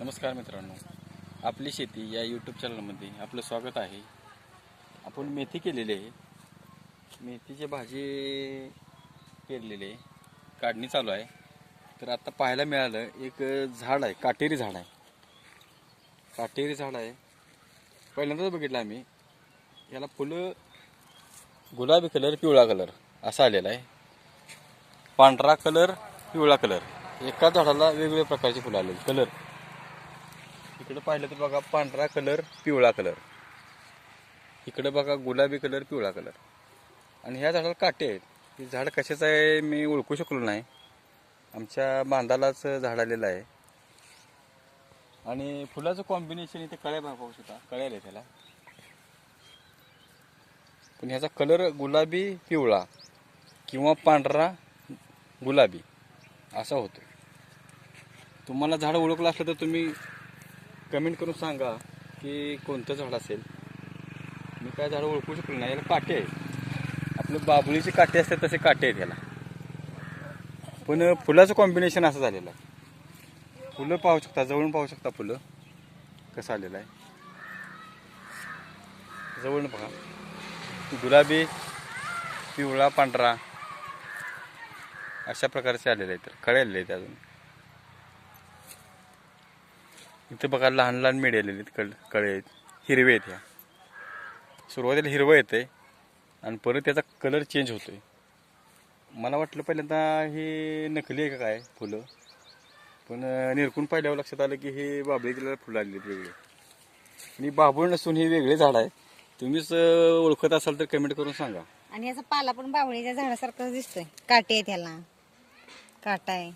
नमस्कार मित्रांनो. आपली शेती या यूट्यूब चॅनलमध्ये आपलं स्वागत आहे. आपण मेथी केलेली आहे. मेथीची भाजी पेरलेली आहे. काढणी चालू आहे. तर आता पाहायला मिळालं एक झाड आहे काटेरी झाड आहे. काटेरी झाड आहे. पहिल्यांदाच बघितलं आम्ही. याला फुलं गुलाबी कलर पिवळा कलर असा आलेला आहे. पांढरा कलर पिवळा कलर एका झाडाला वेगवेगळ्या प्रकारची फुलं आलेली कलर इकडं पाहिलं तर बघा पांढरा कलर पिवळा कलर. इकडं बघा गुलाबी कलर पिवळा कलर. आणि ह्या झाडाला काटे आहेत. हे झाड कशाचं आहे मी ओळखू शकलो नाही. आमच्या बांधालाच झाड आलेलं आहे. आणि फुलाचं कॉम्बिनेशन इथे कळ्या बघा पाहू शकता. कळ्या आले त्याला. पण ह्याचा कलर गुलाबी पिवळा किंवा पांढरा गुलाबी असा होतो तुम्हाला झाड ओळखलं असलं तर तुम्ही कमेंट करून सांगा की कोणतं झाड असेल. मी काय झाड ओळखू शकलो नाही. याला काटे आहे आपलं बाबुळीचे काटे असतात तसे काटे आहेत याला. पण फुलाचं कॉम्बिनेशन असं झालेलं आहे. फुलं पाहू शकता जवळून पाहू शकता फुलं. कसं आलेलं आहे. जवळून पहा गुलाबी पिवळा पांढरा. अशा प्रकारचे आलेले आहेत. कळे आलेले आहेत अजून. इथं बघा लहान लहान मेढे आलेले आहेत कळ कळे आहेत. हिरवे आहेत ह्या. सुरुवातीला हिरवं येते आणि परत त्याचा कलर चेंज होतो आहे मला वाटलं पहिल्यांदा हे नकली आहे का काय फुलं? पण निरकून पाहिल्यावर लक्षात आलं की हे बाबळीला फुलं आलेली आहेत वेगळे. आणि बाबूळ नसून हे वेगळे झाड आहे तुम्हीच ओळखत असाल तर कमेंट करून सांगा. आणि याचा पाला पण बावळीच्या झाडासारखं दिसतोय. काटे आहे त्याला काटा आहे.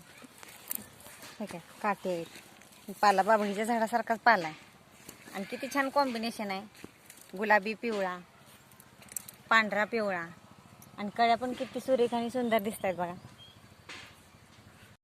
काटे आहेत. पाला बाभळीच्या झाडासारखाच पाला आहे. आणि किती छान कॉम्बिनेशन आहे. गुलाबी पिवळा पांढरा पिवळा आणि कळ्या पण किती सुरेख आणि सुंदर दिसत आहेत बघा.